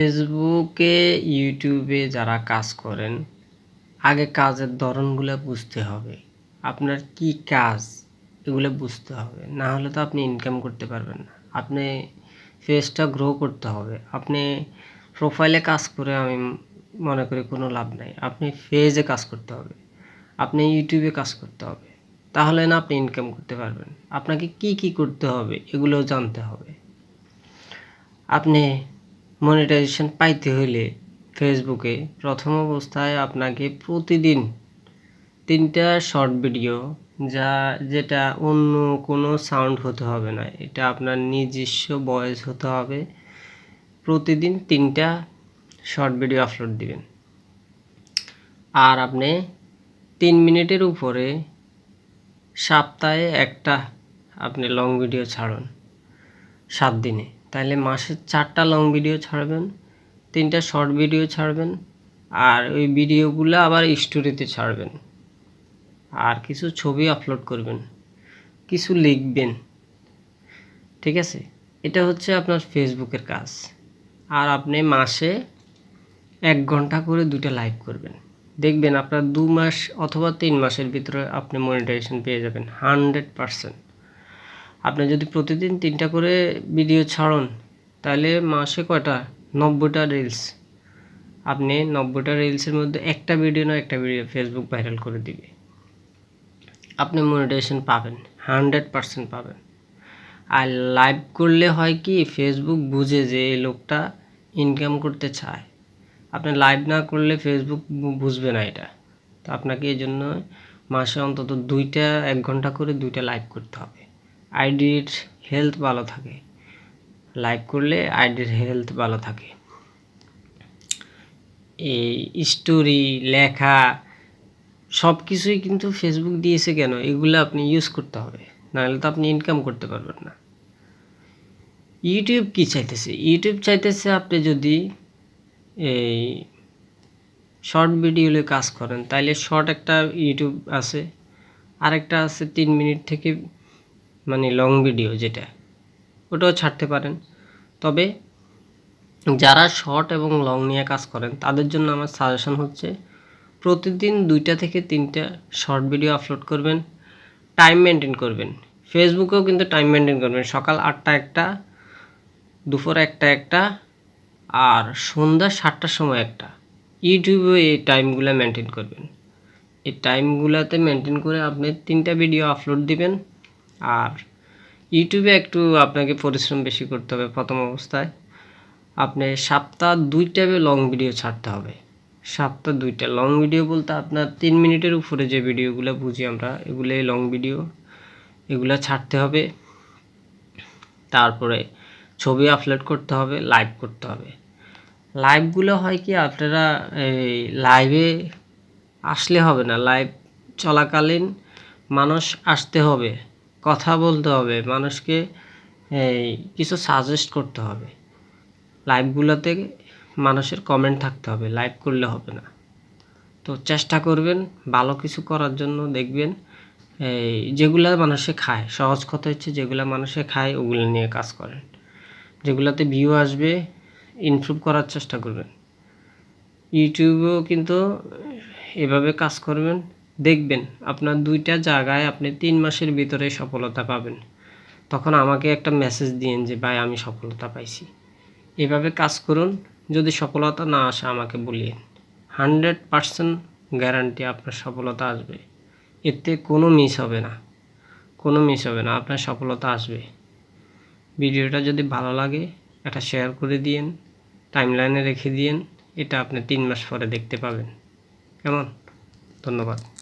ফেসবুকে, ইউটিউবে যারা কাজ করেন, আগে কাজের ধরনগুলো বুঝতে হবে। আপনার কি কাজ, এগুলো বুঝতে হবে। না হলে তো আপনি ইনকাম করতে পারবেন না। আপনি ফেসটা গ্রো করতে হবে। আপনি প্রোফাইলে কাজ করে আমি মনে করি কোনো লাভ নাই। আপনি ফেজে কাজ করতে হবে। আপনি ইউটিউবে কাজ করতে হবে। তাহলে না আপনি ইনকাম করতে পারবেন। আপনাকে কি কি করতে হবে, এগুলো জানতে হবে। আপনি মনিটাইজেশন পাইতে হইলে ফেসবুকে প্রথম অবস্থায় আপনাকে প্রতিদিন তিনটা শর্ট ভিডিও যা, যেটা অন্য কোনো সাউন্ড হতে হবে না। এটা আপনার নিজস্ব ভয়েস হতে হবে। প্রতিদিন তিনটা শর্ট ভিডিও আপলোড দিবেন। আর আপনি তিন মিনিটের উপরে সপ্তাহে একটা আপনি লং ভিডিও ছাড়ুন, সাত দিনে। তাহলে মাসে চারটা লং ভিডিও ছাড়বেন, তিনটা শর্ট ভিডিও ছাড়বেন, আর ওই ভিডিওগুলো আবার স্টোরিতে ছাড়বেন। আর কিছু ছবি আপলোড করবেন, কিছু লিখবেন। ঠিক আছে? এটা হচ্ছে আপনার ফেসবুকের কাজ। আর আপনি মাসে এক ঘণ্টা করে দুটা লাইভ করবেন। দেখবেন আপনার দু মাস অথবা তিন মাসের ভিতরে আপনি মনিটাইজেশন পেয়ে যাবেন হান্ড্রেড পারসেন্ট আপনি যদি প্রতিদিন তিনটা করে ভিডিও ছাড়ুন, তাহলে মাসে কয়টা? নব্বইটা রিলস আপনি নব্বইটা রিলসের মধ্যে একটা ভিডিও না একটা ভিডিও ফেসবুক ভাইরাল করে দিবে। আপনি মনিটাইজেশন পাবেন হান্ড্রেড পারসেন্ট পাবেন। আর লাইভ করলে হয় কি ফেসবুক বুঝে যে এই লোকটা ইনকাম করতে চায়। আপনি লাইভ না করলে ফেসবুক বুঝবে না এটা। তো আপনাকে এই জন্য মাসে অন্তত দুইটা, এক ঘণ্টা করে দুইটা লাইভ করতে হবে। আইডির হেলথ ভালো থাকে। লাইক করলে আইডির হেলথ ভালো থাকে। এই স্টোরি লেখা সব কিছুই কিন্তু ফেসবুক দিয়েছে কেন? এগুলো আপনি ইউজ করতে হবে। নাহলে তো আপনি ইনকাম করতে পারবেন না। ইউটিউব কি চাইতেছে? ইউটিউব চাইতেছে আপনি যদি এই শর্ট ভিডিওলে কাজ করেন, তাইলে শর্ট একটা ইউটিউব আছে। আরেকটা আছে তিন মিনিট থেকে মানে লং ভিডিও যেটা, ওটাও ছাড়তে পারেন। তবে যারা শর্ট এবং লং নিয়ে কাজ করেন, তাদের জন্য আমার সাজেশন হচ্ছে, প্রতিদিন দুইটা থেকে তিনটা শর্ট ভিডিও আপলোড করবেন টাইম মেনটেন করবেন। ফেসবুকেও কিন্তু টাইম মেনটেন করবেন, সকাল আটটা একটা, দুপুর একটা একটা, আর সন্ধ্যা সাতটার সময় একটা। ইউটিউবে এই টাইমগুলো মেনটেন করবেন। এই টাইমগুলোতে মেনটেন করে আপনি তিনটা ভিডিও আপলোড দিবেন আর ইউটিউবে একটু আপনাকে পরিশ্রম বেশি করতে হবে প্রথম অবস্থায়। আপনি সপ্তাহ দুইটা লং ভিডিও ছাড়তে হবে। সপ্তাহ দুইটা লং ভিডিও বলতে আপনার তিন মিনিটের উপরে যে ভিডিওগুলো বুঝি আমরা এগুলোই লং ভিডিও এগুলো ছাড়তে হবে। তারপরে ছবি আপলোড করতে হবে লাইভ করতে হবে। লাইভগুলো হয় কি, আপনারা এই লাইভে আসলে হবে না লাইভ চলাকালীন মানুষ আসতে হবে। কথা বলতে হবে, মানুষকে কিছু সাজেস্ট করতে হবে। লাইভগুলোতে মানুষের কমেন্ট থাকতে হবে লাইভ করলে হবে না। তো চেষ্টা করবেন, ভালো কিছু করার জন্য দেখবেন, এই, যেগুলা মানুষে খায়, সহজ কথা হচ্ছে যেগুলা মানুষে খায়, ওগুলো নিয়ে কাজ করেন। যেগুলোতে ভিউ আসবে ইমপ্রুভ করার চেষ্টা করবেন। ইউটিউবেও কিন্তু এভাবে কাজ করবেন দেখবেন আপনার দুইটা জায়গায় আপনি তিন মাসের ভিতরে সফলতা পাবেন। তখন আমাকে একটা মেসেজ দিন যে, ভাই, আমি সফলতা পাইছি। এভাবে কাজ করুন, যদি সফলতা না আসে আমাকে বলিয়েন। হান্ড্রেড পারসেন্ট গ্যারান্টি আপনার সফলতা আসবে। এতে কোনো মিস হবে না। কোনো মিস হবে না, আপনার সফলতা আসবে। ভিডিওটা যদি ভালো লাগে এটা শেয়ার করে দিয়েন টাইমলাইনে রেখে দিয়েন, এটা আপনি তিন মাস পরে দেখতে পাবেন। কেমন? ধন্যবাদ।